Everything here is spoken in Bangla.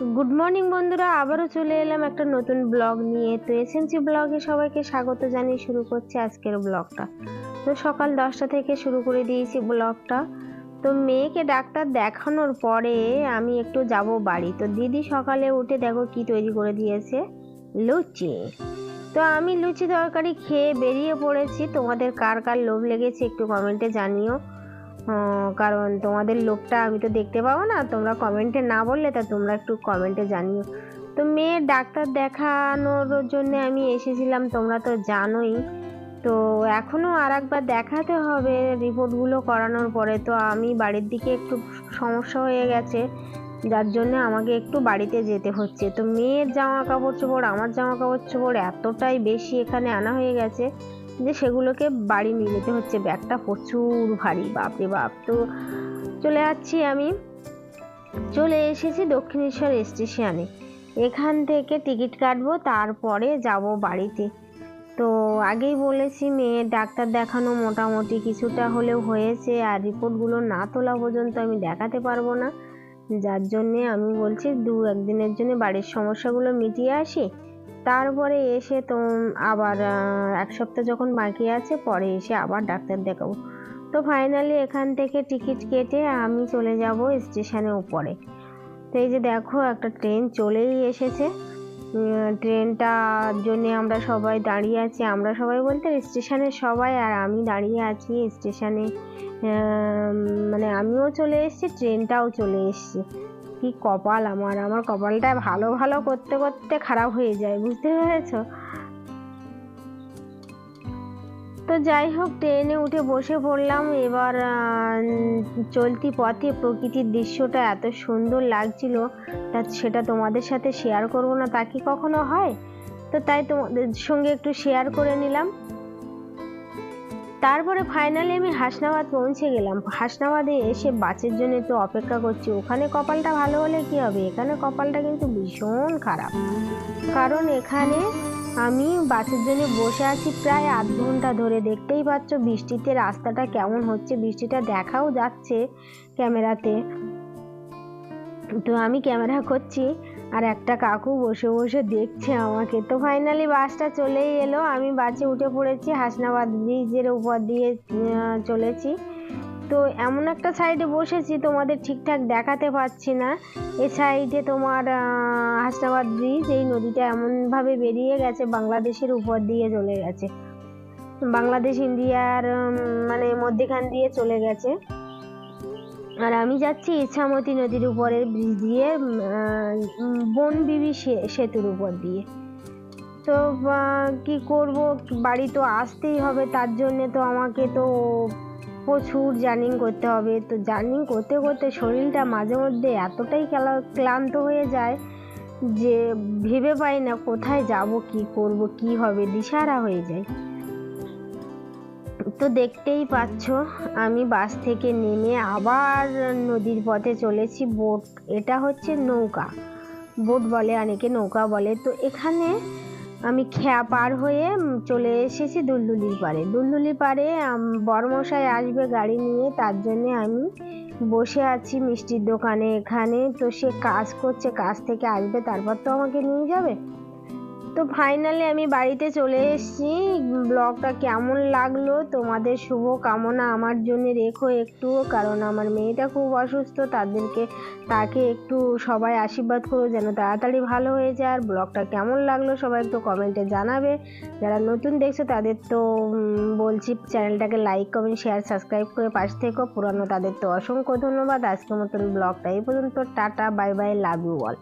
গুড মর্নিং বন্ধুরা। আবারও চলে এলাম একটা নতুন ব্লগ নিয়ে। তো এসএনসি ব্লগে সবাইকে স্বাগত জানিয়ে শুরু করছি আজকের ব্লগটা। তো সকাল দশটা থেকে শুরু করে দিয়েছি ব্লগটা। তো মেয়েকে ডাক্তার দেখানোর পরে আমি একটু যাব বাড়ি। তো দিদি সকালে উঠে দেখো কি তৈরি করে দিয়েছে। লুচি। তো আমি লুচি তরকারি খেয়ে বেরিয়ে পড়েছি। তোমাদের কার কার লোভ লেগেছে একটু কমেন্টে জানিও। কারণ তোমাদের লোকটা আমি তো দেখতে পাবো না। তোমরা কমেন্টে না বললে তা তোমরা একটু কমেন্টে জানিও। তো মেয়ের ডাক্তার দেখানোর জন্য আমি এসেছিলাম, তোমরা তো জানোই। তো এখনও আর একবার দেখাতে হবে রিপোর্টগুলো করানোর পরে। তো আমি বাড়ির দিকে একটু সমস্যা হয়ে গেছে, যার জন্য আমাকে একটু বাড়িতে যেতে হচ্ছে। তো মেয়ের জামা কাপড় চোপড়, আমার জামা কাপড় চোপড় এতটাই বেশি এখানে আনা হয়ে গেছে যে সেগুলোকে বাড়ি নিয়ে যেতে হচ্ছে। ব্যাগটা প্রচুর ভারী বাপরে বাপ। তো চলে যাচ্ছি আমি। চলে এসেছি দক্ষিণেশ্বর স্টেশনে এখান থেকে টিকিট কাটবো, তারপরে যাব বাড়িতে। তো আগেই বলেছি মেয়ের ডাক্তার দেখানো মোটামুটি কিছুটা হলেও হয়েছে, আর রিপোর্টগুলো না তোলা পর্যন্ত আমি দেখাতে পারব না। যার জন্যে আমি বলছি দু একদিনের জন্য বাড়ির সমস্যাগুলো মিটিয়ে আসি। তারপরে এসে তো আবার এক সপ্তাহ যখন বাকি আছে, পরে এসে আবার ডাক্তার দেখাবো। তো ফাইনালি এখান থেকে টিকিট কেটে আমি চলে যাব স্টেশনের উপরে। তো এই যে দেখো, একটা ট্রেন চলেই এসেছে। ট্রেনটার জন্য আমরা সবাই দাঁড়িয়ে আছি। আমরা সবাই বলতে স্টেশনের সবাই আর আমি দাঁড়িয়ে আছি স্টেশনে মানে আমিও চলে এসেছি ট্রেনটাও চলে এসেছে। কি কপাল আমার? আমার কপালটা ভালো ভালো করতে করতে খারাপ হয়ে যায়, বুঝতে পেরেছ? তো যাই হোক, ট্রেনে উঠে বসে পড়লাম। এবার চলতি পথে প্রকৃতির দৃশ্যটা এত সুন্দর লাগছিল তা সেটা তোমাদের সাথে শেয়ার করব না, তা কি কখনো হয়? তো তাই তোমাদের সঙ্গে একটু শেয়ার করে নিলাম। তারপরে ফাইনালি আমি হাসনাবাদ পৌঁছে গেলাম। হাসনাবাদে এসে বাসের জন্য তো অপেক্ষা করছি। ওখানে কপালটা ভালো হলে কি হবে? এখানে কপালটা কিন্তু ভীষণ খারাপ। কারণ এখানে আমি বাসের জন্য বসে আছি প্রায় আধ ঘণ্টা ধরে। দেখতেই পাচ্ছ বৃষ্টিতে রাস্তাটা কেমন হচ্ছে? বৃষ্টিটা দেখাও যাচ্ছে ক্যামেরাতে। তো আমি ক্যামেরা করছি। আর একটা কাকু বসে বসে দেখছে আমাকে। তো ফাইনালি বাসটা চলেই এলো। আমি বাসে উঠে পড়েছি, হাসনাবাদ ব্রিজের উপর দিয়ে চলেছি। তো এমন একটা সাইডে বসেছি, তোমাদের ঠিকঠাক দেখাতে পাচ্ছি না। এ সাইডে তোমার হাসনাবাদ ব্রিজ এই নদীটা এমনভাবে বেরিয়ে গেছে, বাংলাদেশের উপর দিয়ে চলে গেছে। বাংলাদেশ ইন্ডিয়ার মানে মধ্যেখান দিয়ে চলে গেছে। আর আমি যাচ্ছি ইছামতি নদীর উপরের ব্রিজ দিয়ে বনবিবি সেতুর উপর দিয়ে। তো কি করব? বাড়ি তো আসতেই হবে, তার জন্যে তো আমাকে তো প্রচুর জার্নিং করতে হবে। তো জার্নিং করতে করতে শরীরটা মাঝে মধ্যে এতটাই ক্লা- ক্লান্ত হয়ে যায় যে ভেবে পাই না কোথায় যাব, কি করব, কি হবে, দিশারা হয়ে যায়। তো দেখতেই পাচ্ছ আমি বাস থেকে নেমে আবার নদীর পথে চলেছি। বোট এটা হচ্ছে নৌকা। বোট বলে অনেকে নৌকা বলে। তো এখানে আমি খেয়া পার হয়ে চলে এসেছি দুলদুলির পাড়ে। দুলদুলির পাড়ে আম, বড়মশাই আসবে গাড়ি নিয়ে তার জন্য আমি বসে আছি মিষ্টির দোকানে এখানে। তো সে কাজ করছে কাজ থেকে আসবে তারপর তো আমাকে নিয়ে যাবে। তো ফাইনালি আমি বাড়িতে চলে এসেছি। ব্লগটা কেমন লাগল? তোমাদের শুভ কামনা আমার জন্য রেখো একটু, কারণ আমার মেয়েটা খুব অসুস্থ তাদেরকে তাকে একটু সবাই আশীর্বাদ করো যেন তাড়াতাড়ি ভালো হয়ে যায়। আর ব্লগটা কেমন লাগল সবাই একটু কমেন্টে জানাবে। যারা নতুন দেখছ তাদের তো বলছি চ্যানেলটাকে লাইক কমেন্ট শেয়ার সাবস্ক্রাইব করে পাশে থেকো। পুরানো তাদের তো অসংখ্য ধন্যবাদ। আজকের মতন ব্লগটা এই পর্যন্ত। Tata bye bye love you all